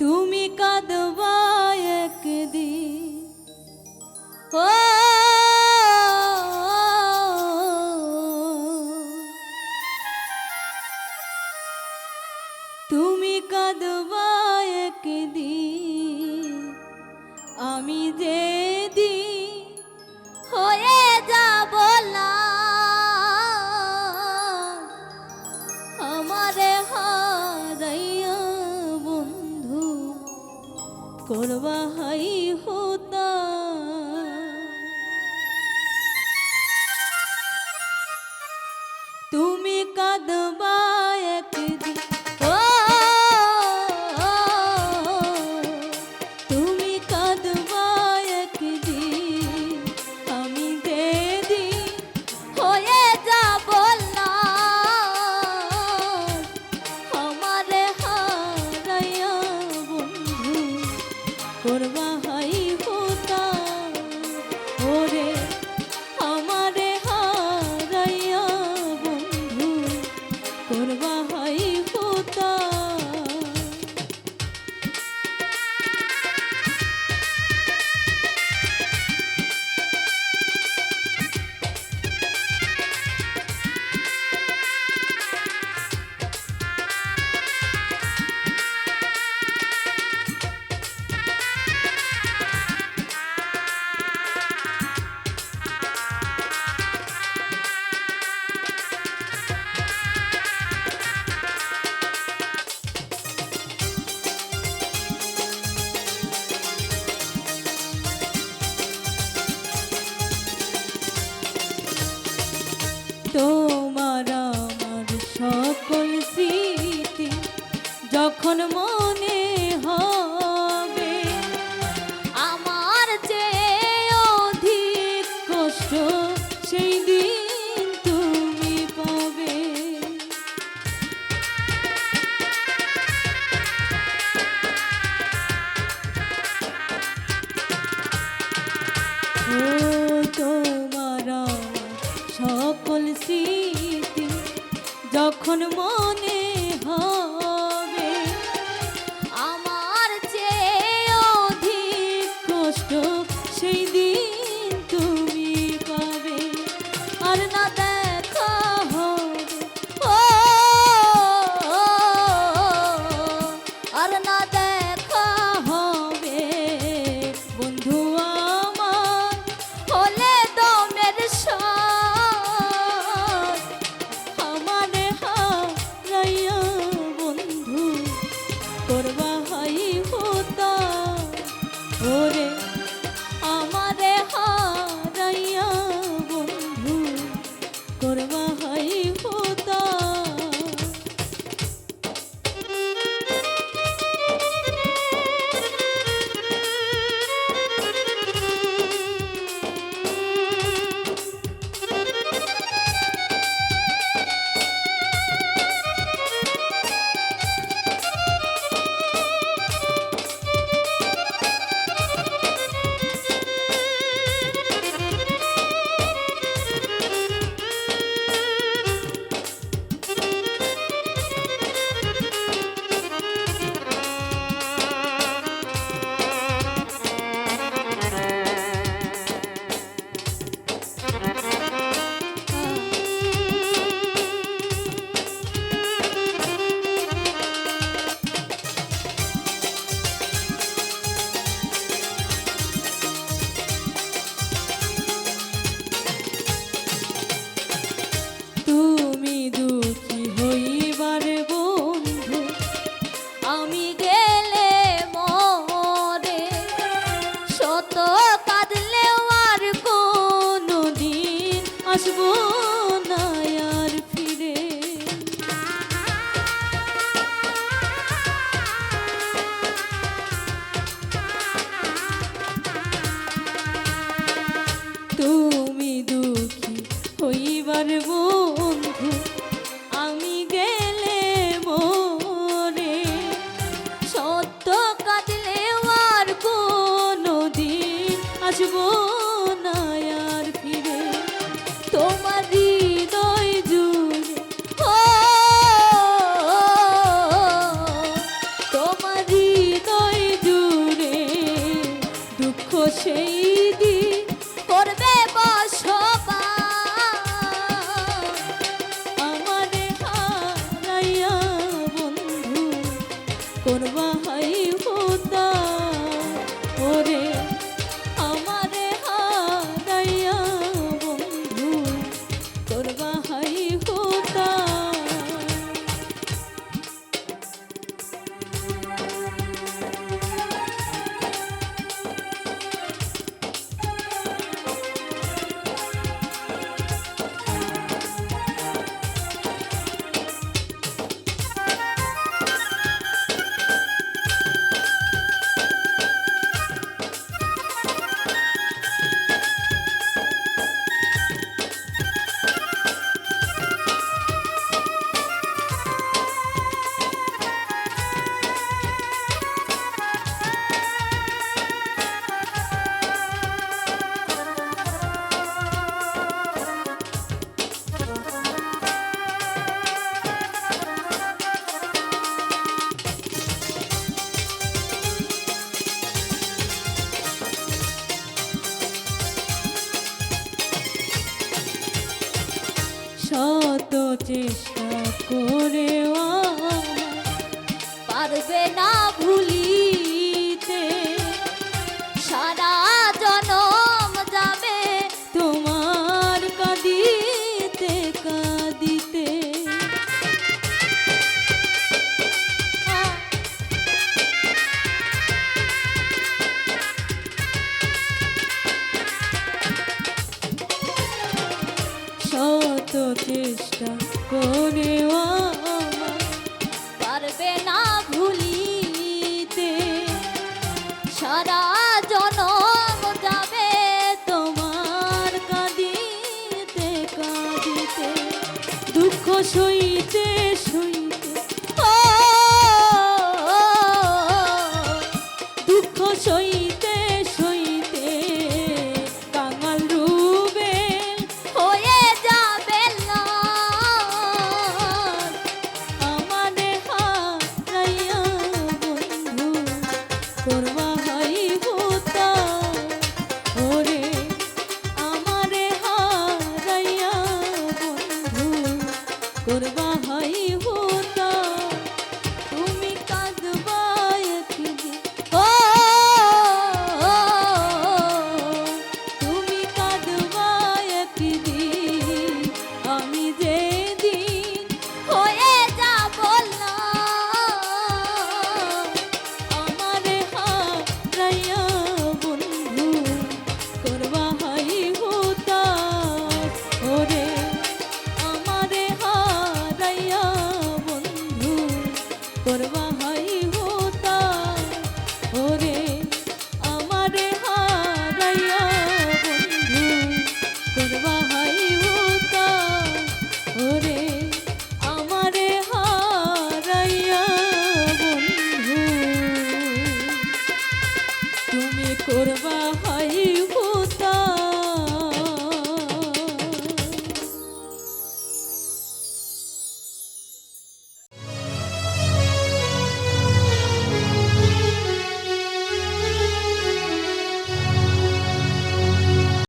তুমি কাদবায়ক দি ও তুমি কাদবায়ক দি আমি যে দি 心は灰放 তোমার আমার সকল স্মৃতি যখন মন মনে হয়। love. করবা とでした？これは এত চেষ্টা করে পারবে না ভুলিতে। সারা জনম যাবে তোমার কাঁদিতে কাঁদিতে, দুঃখ সইতে সইতে। Hãy